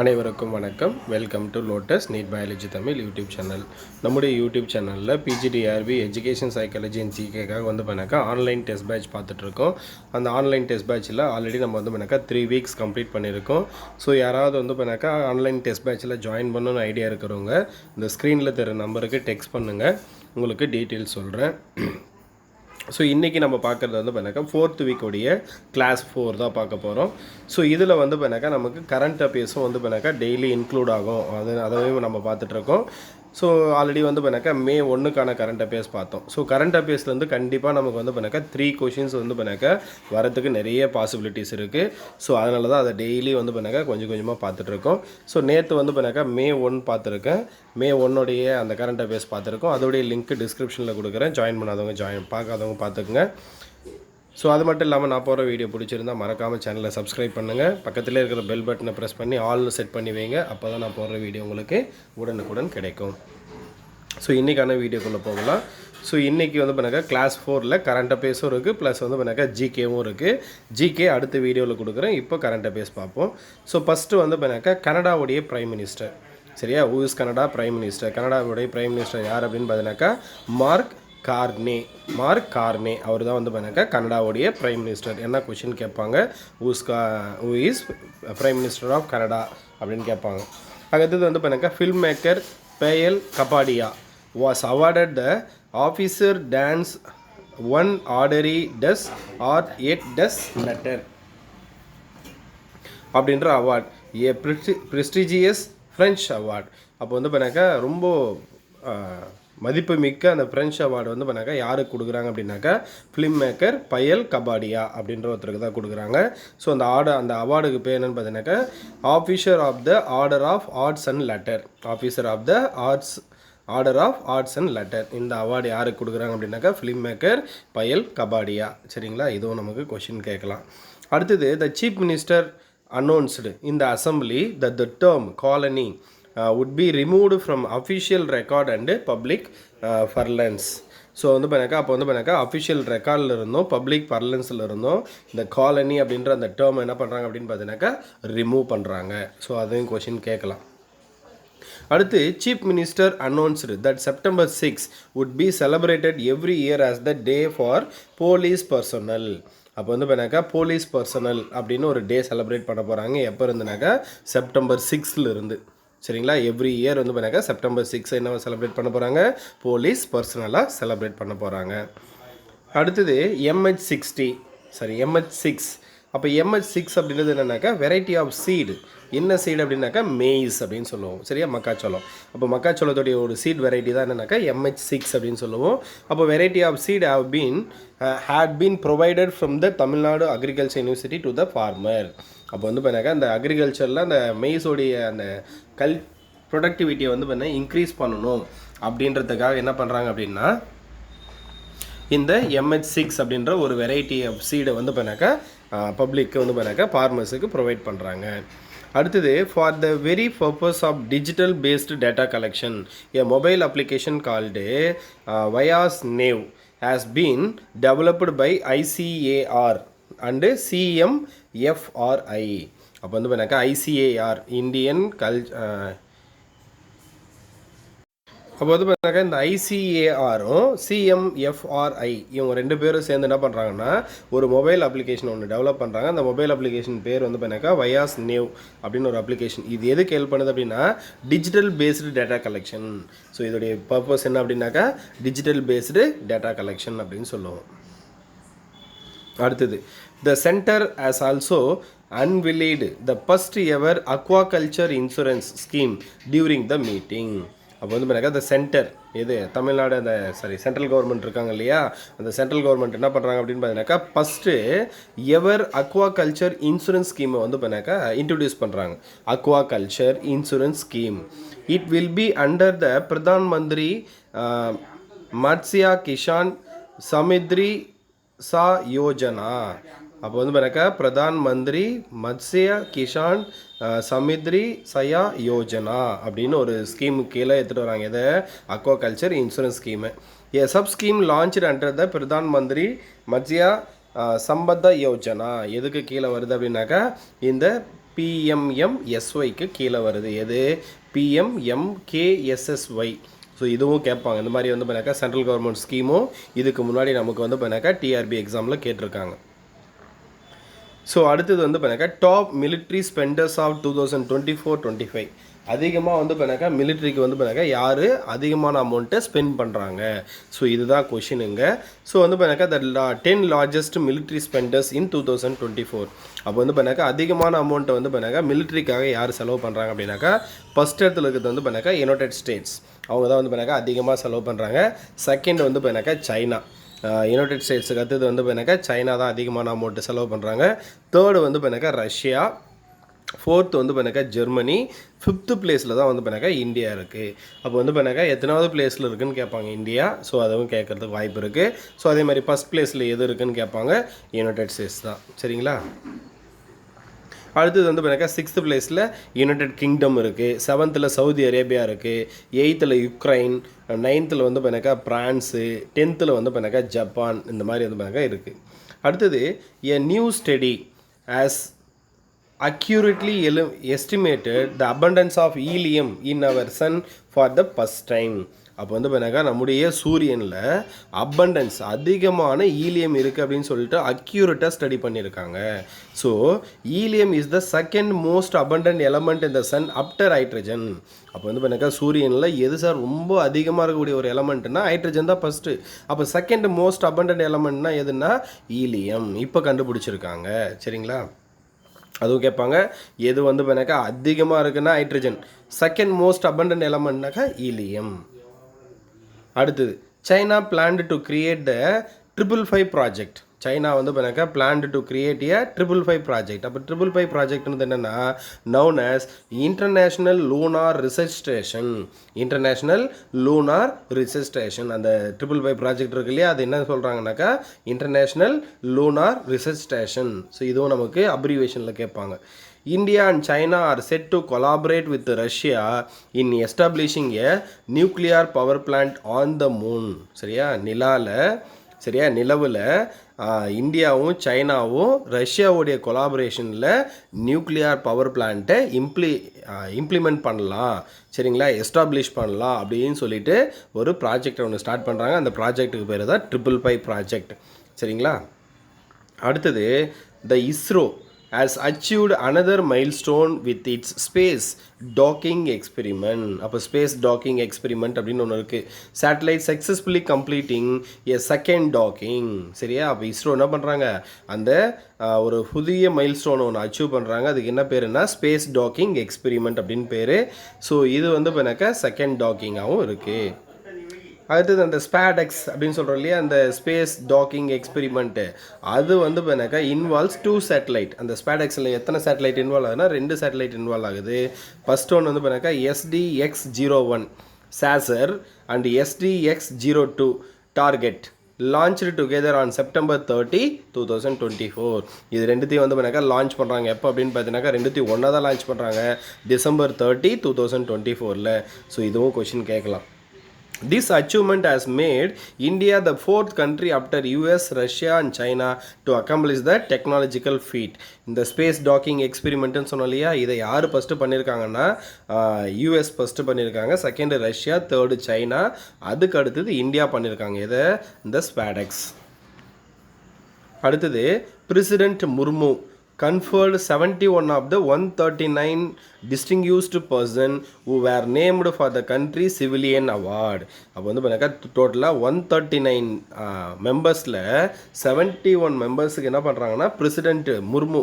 அனைவருக்கும் வணக்கம். Welcome to lotus NEET biology Tamil YouTube channel நம்முடைய யூடியூப் சேனலில் பிஜிடிஆர்பி எஜுகேஷன் சைக்காலஜி அண்ட் ஜிகேக்காக வந்து பண்ணாக்கா ஆன்லைன் டெஸ்ட் பேட்ச் பார்த்துட்ருக்கோம். அந்த ஆன்லைன் டெஸ்ட் பேட்சில் ஆல்ரெடி நம்ம வந்து பண்ணாக்கா த்ரீ வீக்ஸ் கம்ப்ளீட் பண்ணியிருக்கோம். ஸோ யாராவது வந்து பண்ணாக்கா ஆன்லைன் டெஸ்ட் பேட்சில் ஜாயின் பண்ணணும்னு ஐடியா இருக்கிறவங்க இந்த ஸ்க்ரீனில் தெரிய நம்பருக்கு டெக்ஸ்ட் பண்ணுங்கள் உங்களுக்கு டீட்டெயில்ஸ் சொல்கிறேன் ஸோ இன்றைக்கி நம்ம பார்க்குறது வந்து பார்த்தாக்கா ஃபோர்த் வீக்குடைய கிளாஸ் ஃபோர் தான் பார்க்க போகிறோம் ஸோ இதில் வந்து பண்ணாக்கா நமக்கு கரண்ட் அஃபேர்ஸும் வந்து பண்ணாக்கா டெய்லி இன்க்ளூட் ஆகும். அது அதையும் நம்ம பார்த்துட்ருக்கோம் ஸோ ஆல்ரெடி வந்து பண்ணாக்கா மே ஒன்றுக்கான கரண்ட் அஃபேர்ஸ் பார்த்தோம். ஸோ கரண்ட் அஃபேர்ஸ்லேருந்து கண்டிப்பாக நமக்கு வந்து பண்ணாக்கா த்ரீ கொஷின்ஸ் வந்து பண்ணாக்கா வரதுக்கு நிறைய பாசிபிலிட்டிஸ் இருக்குது ஸோ அதனால தான் அதை டெய்லி வந்து பண்ணாக்கா கொஞ்சம் கொஞ்சமாக பார்த்துட்ருக்கோம் ஸோ நேற்று வந்து பண்ணாக்கா மே ஒன் பார்த்துருக்கேன். மே ஒன்னுடைய அந்த கரண்ட் அஃபேர்ஸ் பார்த்துருக்கோம். அதோடைய லிங்க் டிஸ்கிரிப்ஷனில் கொடுக்குறேன். ஜாயின் பண்ணாதவங்க ஜாயின் பார்க்காதவங்க பார்த்துக்குங்க. ஸோ அது மட்டும் இல்லாமல் நான் போகிற வீடியோ பிடிச்சிருந்தா மறக்காமல் சேனலை சப்ஸ்கிரைப் பண்ணுங்கள் பக்கத்தில் இருக்கிற பெல் பட்டனை ப்ரெஸ் பண்ணி ஆல் செட் பண்ணி வைங்க. அப்போ தான் நான் போடுற வீடியோ உங்களுக்கு உடனுக்குடன் கிடைக்கும். ஸோ இன்றைக்கான வீடியோக்குள்ளே போகலாம். ஸோ இன்றைக்கி வந்து பண்ணாக்கா கிளாஸ் ஃபோரில் கரண்ட் அஃபேர்ஸும் இருக்குது ப்ளஸ் வந்து பண்ணாக்கா ஜிகேவும் இருக்குது ஜிகே அடுத்த வீடியோவில் கொடுக்குறேன். இப்போ கரண்ட் அஃபேர்ஸ் பார்ப்போம். ஸோ ஃபஸ்ட்டு வந்து பண்ணாக்கா கனடாவுடைய ப்ரைம் மினிஸ்டர் சரியா? ஊஸ் கனடா ப்ரைம் மினிஸ்டர் கனடாவுடைய ப்ரைம் மினிஸ்டர் யார் அப்படின்னு பார்த்தீங்கன்னாக்கா மார்க் கார்னே மார்க் கார்னே அவர் தான் வந்து பண்ணாக்கா கனடாவுடைய பிரைம் மினிஸ்டர் என்ன கொஷின் கேட்பாங்க? ஊஸ்கா who is prime minister of Canada அப்படின்னு கேட்பாங்க. அடுத்தது வந்து பண்ணாக்கா film maker Payal Kapadia was awarded the officer dance ஒன் ஆர்டரி டஸ் ஆர் எட் டஸ் லெட்டர் அப்படின்ற award a prestigious French award அப்போ வந்து பண்ணாக்கா ரொம்ப மதிப்புமிக்க அந்த ஃப்ரெஞ்ச் அவார்டு வந்து பண்ணாக்கா யாருக்கு கொடுக்குறாங்க அப்படின்னாக்கா ஃபிலிம் மேக்கர் பயல் கபாடியா அப்படின்ற ஒருத்தருக்கு தான் கொடுக்குறாங்க. ஸோ அந்த ஆர்டர் அந்த அவார்டுக்கு பேர் என்னன்னு பார்த்தீங்கன்னாக்கா officer of the order of arts and letter officer of the arts order of arts and letter இந்த அவார்டு யாருக்கு கொடுக்குறாங்க அப்படின்னாக்கா ஃபிலிம் மேக்கர் பயல் கபாடியா. சரிங்களா? இதுவும் நமக்கு கொஷின் கேட்கலாம். அடுத்தது த சீஃப் மினிஸ்டர் அனௌன்ஸ்டு இந்த assembly the the term colony would be removed from official record and public parlance so வந்து பண்ணாக்கா அப்போ வந்து பண்ணாக்கா அஃபிஷியல் ரெக்கார்டில் இருந்தோம் பப்ளிக் பர்லன்ஸில் இருந்தோம். இந்த காலனி அப்படின்ற அந்த டேர்ம் என்ன பண்ணுறாங்க அப்படின்னு பார்த்தீங்கன்னாக்கா ரிமூவ் பண்ணுறாங்க ஸோ அதையும் கொஷின் கேட்கலாம். அடுத்து chief minister announced that September six would be celebrated every year as the day for police personnel அப்போ வந்து பார்த்தாக்கா போலீஸ் பர்சனல் அப்படின்னு ஒரு டே செலிப்ரேட் பண்ண போகிறாங்க எப்போ இருந்துனாக்கா செப்டம்பர் சிக்ஸ்லேருந்து இருந்து. சரிங்களா? எவ்ரி இயர் வந்து பண்ணாக்கா செப்டம்பர் சிக்ஸ் என்ன செலிப்ரேட் பண்ண போகிறாங்க போலீஸ் பர்சனலாக செலிப்ரேட் பண்ண போகிறாங்க அடுத்தது MH sixty sorry MH six அப்போ எம்ஹெச் சிக்ஸ் அப்படின்றது என்னன்னாக்கா வெரைட்டி ஆஃப் சீடு என்ன சீடு அப்படின்னாக்கா மேய்ஸ் அப்படின்னு சொல்லுவோம். சரியா? மக்காச்சோளம். அப்போ மக்காச்சோளத்துடைய ஒரு சீட் வெரைட்டி தான் என்னன்னாக்கா எம்ஹெச் சிக்ஸ் அப்படின்னு சொல்லுவோம். அப்போ variety of seed have been had been provided from the Tamil Nadu agriculture university to the farmer அப்போ வந்து பண்ணாக்கா அந்த அக்ரிகல்ச்சரில் அந்த மெய்ஸோடைய அந்த கல் ப்ரொடக்டிவிட்டியை வந்து பார்த்தீங்கன்னா இன்க்ரீஸ் பண்ணணும் அப்படின்றதுக்காக என்ன பண்ணுறாங்க அப்படின்னா இந்த எம்ஹெச் சிக்ஸ் அப்படின்ற ஒரு வெரைட்டி ஆஃப் சீடை வந்து பண்ணாக்கா பப்ளிக்கு வந்து பண்ணாக்கா ஃபார்மர்ஸுக்கு ப்ரொவைட் பண்ணுறாங்க அடுத்தது for the very purpose of digital based data collection a mobile application called Vyas nav has been developed by ICAR and CMFRI அப்போ வந்து பண்ணாக்கா ஐசிஏஆர் இந்தியன் கல் அப்போ வந்து பார்த்தாக்கா இந்த ஐசிஏஆரும் சிஎம்எஃப்ஆர்ஐ இவங்க ரெண்டு பேரும் சேர்ந்து என்ன பண்ணுறாங்கன்னா ஒரு மொபைல் அப்ளிகேஷன் ஒன்று டெவலப் பண்ணுறாங்க அந்த மொபைல் அப்ளிகேஷன் பேர் வந்து பார்த்தாக்கா வயாஸ் நேவ் அப்படின்னு ஒரு அப்ளிகேஷன் இது எதுக்கு ஹெல்ப் பண்ணுது அப்படின்னா digital based data collection so இதோடைய பர்பஸ் என்ன அப்படின்னாக்கா டிஜிட்டல் பேஸ்டு டேட்டா கலெக்ஷன் அப்படின்னு சொல்லுவோம். அடுத்தது. The center has also unveiled the first ever aquaculture insurance scheme during the meeting அப்போ வந்து பண்ணாக்கா த சென்டர் எது தமிழ்நாடு அந்த சாரி சென்ட்ரல் கவர்மெண்ட் இருக்காங்க இல்லையா? அந்த சென்ட்ரல் கவர்மெண்ட் என்ன பண்ணுறாங்க அப்படின்னு பார்த்தீங்கன்னாக்கா first ever aqua culture insurance ஸ்கீமை வந்து பண்ணாக்கா இன்ட்ரடியூஸ் பண்ணுறாங்க aqua culture insurance scheme it will be under the Pradhan Mantri Matsya Kisan சமித்ரி சா யோஜனா அப்போ வந்து பார்த்தாக்கா பிரதான் மந்திரி மத்ஸ்ய கிஷான் சமித்ரி சயா யோஜனா அப்படின்னு ஒரு ஸ்கீமு கீழே எடுத்துகிட்டு வராங்க. இதை aqua culture insurance scheme a sub scheme launch under the Pradhan Mantri Matsya Sampatha Yojana. எதுக்கு கீழே வருது அப்படின்னாக்கா இந்த பிஎம்எம்எஸ்ஒய்க்கு கீழே வருது. எது? பிஎம்எம்கேஎஸ்எஸ்ஒய் ஸோ இதுவும் கேட்பாங்க. இந்த மாதிரி வந்து பண்ணாக்கா சென்ட்ரல் கவர்மெண்ட் ஸ்கீமும் இதுக்கு முன்னாடி நமக்கு வந்து பண்ணாக்கா டிஆர்பி எக்ஸாமில் கேட்டிருக்காங்க. ஸோ அடுத்தது வந்து பண்ணாக்கா top military spenders of two thousand twenty four twenty five அதிகமாக வந்து பண்ணாக்கா மிலிட்ரிக்கு வந்து பண்ணாக்கா யார் அதிகமான அமௌண்ட்டை ஸ்பெண்ட் பண்ணுறாங்க ஸோ இதுதான் கொஷினுங்க ஸோ வந்து பண்ணாக்கா the ten largest military spenders in two thousand twenty four அப்போ வந்து பண்ணாக்கா அதிகமான அமௌண்ட்டை வந்து பண்ணாக்கா மிலிட்ரிக்காக யார் செலவு பண்ணுறாங்க அப்படின்னாக்கா ஃபஸ்ட் இடத்துல இருக்கிறது வந்து பண்ணாக்கா யுனைடெட் ஸ்டேட்ஸ் அவங்க தான் வந்து பார்த்தாக்கா அதிகமாக செலவு பண்ணுறாங்க செகண்ட் வந்து பார்த்தாக்கா சைனா. யுனைடெட் ஸ்டேட்ஸுக்கு அடுத்தது வந்து பண்ணாக்கா சைனா தான் அதிகமான அமௌண்ட்டு செலவு பண்ணுறாங்க தேர்டு வந்து பண்ணாக்கா ரஷ்யா ஃபோர்த்து வந்து பண்ணாக்கா ஜெர்மனி ஃபிஃப்த்து பிளேஸில் தான் வந்து பண்ணாக்கா இந்தியா இருக்குது அப்போ வந்து பண்ணாக்கா எத்தனாவது பிளேஸில் இருக்குன்னு கேட்பாங்க இந்தியா ஸோ அதுவும் கேட்குறதுக்கு வாய்ப்பு இருக்குது ஸோ அதே மாதிரி ஃபஸ்ட் பிளேஸில் எது இருக்குன்னு கேட்பாங்க யுனைடெட் ஸ்டேட்ஸ் தான். சரிங்களா? அடுத்தது வந்து பார்த்தீங்கன்னா சிக்ஸ்த் பிளேஸில் யுனைடெட் கிங்டம் இருக்குது செவன்த்தில் சவுதி அரேபியா இருக்குது எயித்தில் யுக்ரைன் நைன்த்தில் வந்து பார்த்தீங்கன்னா பிரான்ஸு டென்த்தில் வந்து பார்த்தீங்கன்னா ஜப்பான் இந்த மாதிரி வந்து பார்த்தீங்கன்னா இருக்குது அடுத்தது a new study has accurately எலு estimated the abundance of helium in our sun for the first time அப்போ வந்து பார்த்தாக்கா நம்முடைய சூரியனில் அபண்டன்ஸ் அதிகமான ஈலியம் இருக்குது அப்படின்னு சொல்லிட்டு அக்யூரேட்டாக ஸ்டடி பண்ணியிருக்காங்க. So helium is the second most abundant element in the sun after hydrogen அப்போ வந்து பார்த்தாக்கா சூரியனில் எது சார் ரொம்ப அதிகமாக இருக்கக்கூடிய ஒரு எலமெண்ட்னா ஹைட்ரஜன் தான் ஃபஸ்ட்டு அப்போ செகண்ட் மோஸ்ட் அபண்டன்ட் எலமெண்ட்னா எதுனா ஈலியம் இப்போ கண்டுபிடிச்சிருக்காங்க. சரிங்களா? அதுவும் கேட்பாங்க எது வந்து பண்ணாக்கா அதிகமாக இருக்குன்னா ஹைட்ரஜன் செகண்ட் மோஸ்ட் அபண்டன்ட் எலமெண்ட்னாக்கா ஈலியம் அடுத்தது China planned to create the triple five project China வந்து பண்ணாக்கா planned to create a triple five project அப்போ ட்ரிபிள் ஃபைவ் ப்ராஜெக்ட்னு என்னென்னா known as international lunar research station international lunar research station அந்த triple five project இருக்கு இல்லையா அது என்ன சொல்கிறாங்கனாக்கா international lunar research station so இதுவும் நமக்கு அப்ரிவேஷனில் கேட்பாங்க. India and China are set to collaborate with Russia in establishing a nuclear power plant on the moon சரியா? நிலாவில் சரியா? நிலவில் இந்தியாவும் சைனாவும் ரஷ்யாவுடைய கொலாபரேஷனில் நியூக்ளியார் பவர் பிளான்ட்டை இம்ப்ளி இம்ப்ளிமெண்ட் பண்ணலாம். சரிங்களா? எஸ்டாப்ளிஷ் பண்ணலாம் அப்படின்னு சொல்லிட்டு ஒரு ப்ராஜெக்ட் ஒன்று ஸ்டார்ட் பண்ணுறாங்க அந்த ப்ராஜெக்ட்டுக்கு பேர் தான் ட்ரிபிள் ஃபைவ் ப்ராஜெக்ட் சரிங்களா? அடுத்தது the ISRO has achieved another milestone with its space docking experiment அப்போ ஸ்பேஸ் டாக்கிங் எக்ஸ்பெரிமெண்ட் அப்படின்னு ஒன்று இருக்குது satellite successfully completing a second docking சரியா? அப்போ இஸ்ரோ என்ன பண்ணுறாங்க அந்த ஒரு புதிய மைல் ஸ்டோன் ஒன்று அச்சீவ் பண்ணுறாங்க அதுக்கு என்ன பேருன்னா ஸ்பேஸ் டாக்கிங் எக்ஸ்பெரிமெண்ட் அப்படின்னு பேர். ஸோ இது வந்து இப்போ எனக்கு செகண்ட் டாக்கிங்காகவும் இருக்குது அடுத்தது அந்த ஸ்பேடெக்ஸ் அப்படின்னு சொல்கிறோம் இல்லையா அந்த ஸ்பேஸ் டாக்கிங் எக்ஸ்பெரிமெண்ட்டு அது வந்து பார்த்தாக்கா இன்வால்வ்ஸ் டூ சேட்டலைட் அந்த ஸ்பேடெக்ஸில் எத்தனை சேட்டலைட் இன்வால்வ் ஆகுதுன்னா ரெண்டு சேட்டலைட் இன்வால்வ் ஆகுது. ஃபர்ஸ்ட் ஒன் வந்து பார்த்தாக்கா SDX zero one chaser and SDX zero two target launch together on September thirty two thousand twenty four இது ரெண்டுத்தையும் வந்து பண்ணாக்கா லான்ச் பண்ணுறாங்க எப்போ அப்படின்னு பார்த்தீங்கன்னாக்கா ரெண்டுத்தையும் ஒன்றா தான் லான்ச் பண்ணுறாங்க December thirty two thousand twenty ஃபோரில் ஸோ இதுவும் கொஷின் கேட்கலாம். This achievement has made India the fourth country after US, Russia and China to accomplish the technological feat. இந்த ஸ்பேஸ் டாக்கிங் எக்ஸ்பெரிமெண்ட்டுன்னு சொன்னோம் இல்லையா? இதை யார் ஃபஸ்ட்டு பண்ணியிருக்காங்கன்னா யூஎஸ் ஃபஸ்ட்டு பண்ணியிருக்காங்க செகண்டு ரஷ்யா தேர்டு சைனா அதுக்கு அடுத்தது இந்தியா பண்ணியிருக்காங்க இதை இந்த ஸ்பேடெக்ஸ் அடுத்தது president Murmu conferred 71 of the 139 distinguished person who were named for the country civilian award. அப்போ வந்து பார்த்தீங்கன்னா டோட்டலாக ஒன் தேர்ட்டி நைன் மெம்பர்ஸில் செவன்ட்டி ஒன் மெம்பர்ஸுக்கு என்ன பண்ணுறாங்கன்னா பிரசிடென்ட் முர்மு.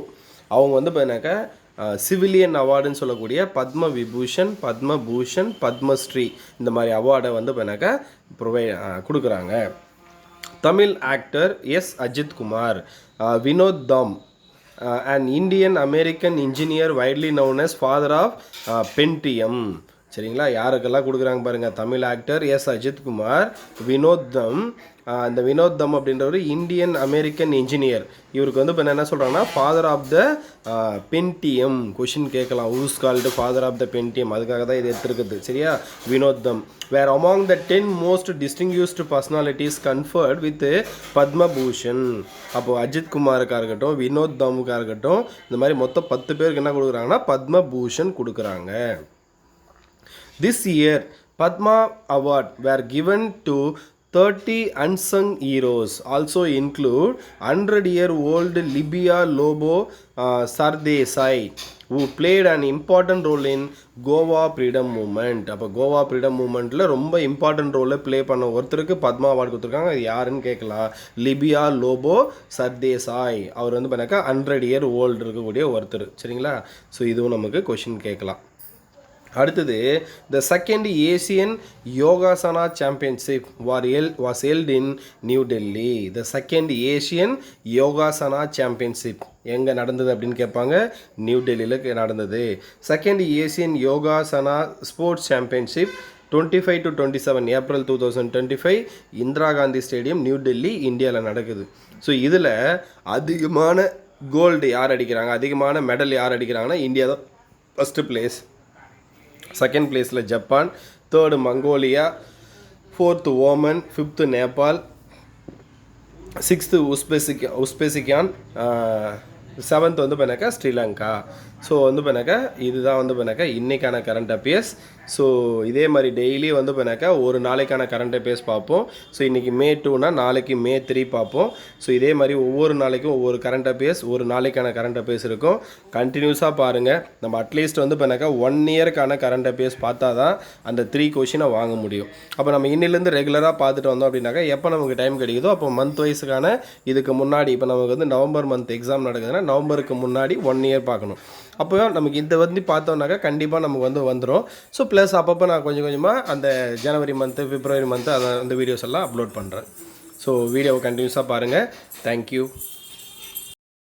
அவங்க வந்து பார்த்தீங்கன்னாக்கா சிவிலியன் அவார்டுன்னு சொல்லக்கூடிய பத்ம விபூஷன் பத்மபூஷன் பத்மஸ்ரீ இந்த மாதிரி அவார்டை வந்து பார்த்தீங்கன்னாக்கா ப்ரொவை கொடுக்குறாங்க. Tamil actor S Ajith Kumar Vinod Dham. Uh, an Indian American engineer widely known as father of uh, Pentium. சரிங்களா? யாருக்கெல்லாம் கொடுக்குறாங்க பாருங்கள் தமிழ் ஆக்டர் எஸ் அஜித்குமார் வினோத் தம் இந்த வினோத் தம் அப்படின்றவர் இந்தியன் அமெரிக்கன் இன்ஜினியர் இவருக்கு வந்து இப்போ என்ன சொல்கிறாங்கன்னா father of the Pentium question கேட்கலாம். Who's called father of the Pentium அதுக்காக தான் இது எடுத்துருக்குது. சரியா? Vinod Dham were among the ten most distinguished personalities conferred with Padma Bhushan அப்போது அஜித் குமாருக்காக இருக்கட்டும் வினோத் தமுக்காக இருக்கட்டும் இந்த மாதிரி மொத்தம் பத்து பேருக்கு என்ன கொடுக்குறாங்கன்னா பத்மபூஷன் கொடுக்குறாங்க. This year, Padma Award were given to 30 unsung heroes. Also include 100-year-old Libya Lobo uh, Sardesai, who played an important role in Goa freedom movement அப்போ கோவா ஃப்ரீடம் மூமெண்ட்டில் ரொம்ப இம்பார்ட்டன்ட் ரோலை ப்ளே பண்ண ஒருத்தருக்கு பத்மா அவார்டு கொடுத்துருக்காங்க. அது யாருன்னு கேட்கலாம் லிபியா லோபோ சர்தேசாய் அவர் வந்து பண்ணாக்கா ஹண்ட்ரட் இயர் ஓல்டு இருக்கக்கூடிய ஒருத்தர். சரிங்களா? ஸோ இதுவும் நமக்கு கொஷின் கேட்கலாம் அடுத்தது the second Asian Yogasana championship war L was held in New Delhi the second Asian Yogasana championship எங்கே நடந்தது அப்படின்னு கேட்பாங்க? நியூ டெல்லியில் நடந்தது. Second Asian Yogasana sports championship twenty five to twenty seven April two thousand twenty five Indira Gandhi stadium New Delhi இந்தியாவில் நடக்குது. So இதில் அதிகமான கோல்டு யார் அடிக்கிறாங்க? அதிகமான மெடல் யார் அடிக்கிறாங்கன்னா இந்தியா தான் ஃபஸ்ட்டு பிளேஸ் செகண்ட் பிளேஸில் Japan third Mongolia fourth Oman fifth Nepal sixth Uzbek Uzbekistan seventh வந்து பண்ணாக்கா ஸ்ரீலங்கா. ஸோ வந்து பண்ணாக்கா இதுதான் வந்து பண்ணாக்கா இன்றைக்கான கரண்ட் அஃபேர்ஸ் ஸோ இதே மாதிரி டெய்லி வந்து பண்ணாக்கா ஒரு நாளைக்கான கரண்ட் அஃபேர்ஸ் பார்ப்போம். ஸோ இன்றைக்கி மே டூனா நாளைக்கு மே த்ரீ பார்ப்போம். ஸோ இதே மாதிரி ஒவ்வொரு நாளைக்கும் ஒவ்வொரு கரண்ட் அஃபேர்ஸ் ஒரு நாளைக்கான கரண்ட் அஃபேர்ஸ் இருக்கும். கண்டினியூஸாக பாருங்கள் நம்ம அட்லீஸ்ட் வந்து பண்ணாக்கா ஒன் இயருக்கான கரண்ட் அஃபேர்ஸ் பார்த்தா தான் அந்த த்ரீ கொஷினை வாங்க முடியும். அப்போ நம்ம இன்னிலேருந்து ரெகுலராக பார்த்துட்டு வந்தோம் அப்படின்னாக்கா எப்போ நமக்கு டைம் கிடைக்குதோ அப்போ மந்த் வைஸுக்கான இதுக்கு முன்னாடி இப்போ நமக்கு வந்து நவம்பர் மந்த் எக்ஸாம் நடக்குதுன்னா நவம்பருக்கு முன்னாடி ஒன் இயர் பார்க்கணும். அப்போ நமக்கு இந்த வந்து பார்த்தோம்னாக்கா கண்டிப்பாக நமக்கு வந்து வந்துடும் ஸோ ப்ளஸ் அப்பப்போ நான் கொஞ்சம் கொஞ்சமாக அந்த ஜனவரி மந்த்து பிப்ரவரி மந்த்து அதை அந்த வீடியோஸ் எல்லாம் அப்லோட் பண்ணுறேன் ஸோ வீடியோவை கண்டினியூஸாக பாருங்கள் தேங்க்யூ